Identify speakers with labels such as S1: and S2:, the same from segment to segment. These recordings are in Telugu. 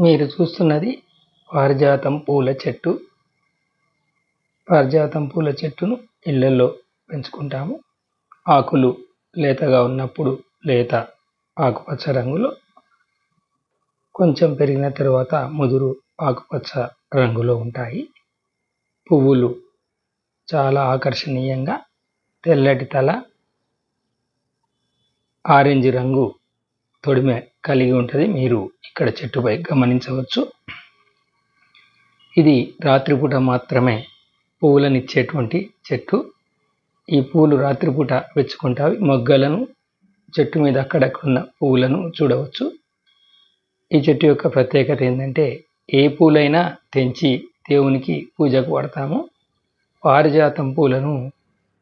S1: మీరు చూస్తున్నది పారిజాతం పూల చెట్టు. పారిజాతం పూల చెట్టును ఇళ్ళల్లో పెంచుకుంటాము. ఆకులు లేతగా ఉన్నప్పుడు లేత ఆకుపచ్చ రంగులో కొంచెం పెరిగిన తర్వాత ముదురు ఆకుపచ్చ రంగులో ఉంటాయి. పువ్వులు చాలా ఆకర్షణీయంగా తెల్లటి తల ఆరెంజ్ రంగు తొడిమె కలిగి ఉంటుంది. మీరు ఇక్కడ చెట్టుపై గమనించవచ్చు. ఇది రాత్రిపూట మాత్రమే పువ్వులనిచ్చేటువంటి చెట్టు. ఈ పూలు రాత్రిపూట వెచ్చుకుంటావి మొగ్గలను చెట్టు మీద అక్కడక్కడున్న పువ్వులను చూడవచ్చు. ఈ చెట్టు యొక్క ప్రత్యేకత ఏంటంటే ఏ పూలైనా తెంచి దేవునికి పూజకు వాడతాము. పారిజాతం పూలను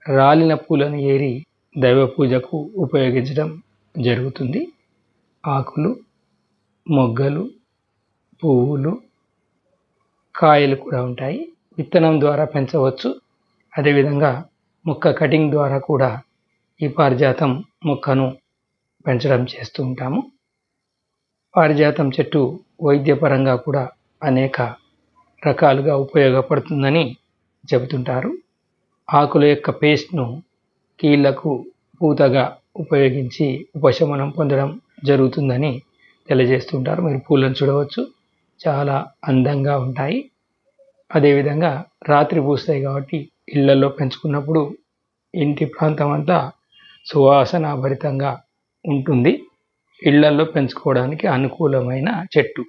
S1: రాలిన పూలను ఏరి దైవ పూజకు ఉపయోగించడం జరుగుతుంది. ఆకులు మొగ్గలు పువ్వులు కాయలు కూడా ఉంటాయి. విత్తనం ద్వారా పెంచవచ్చు. అదేవిధంగా మొక్క కటింగ్ ద్వారా కూడా ఈ పారిజాతం మొక్కను పెంచడం చేస్తూ ఉంటాము. పారిజాతం చెట్టు వైద్యపరంగా కూడా అనేక రకాలుగా ఉపయోగపడుతుందని చెబుతుంటారు. ఆకుల యొక్క పేస్ట్ను కీళ్ళకు పూతగా ఉపయోగించి ఉపశమనం పొందడం జరుగుతుందని తెలియజేస్తుంటారు. మీరు పూలను చూడవచ్చు. చాలా అందంగా ఉంటాయి. అదేవిధంగా రాత్రి పూస్తాయి కాబట్టి ఇళ్ళలో పెంచుకున్నప్పుడు ఇంటి ప్రాంతం అంతా సువాసన భరితంగా ఉంటుంది. ఇళ్ళలో పెంచుకోవడానికి అనుకూలమైన చెట్టు.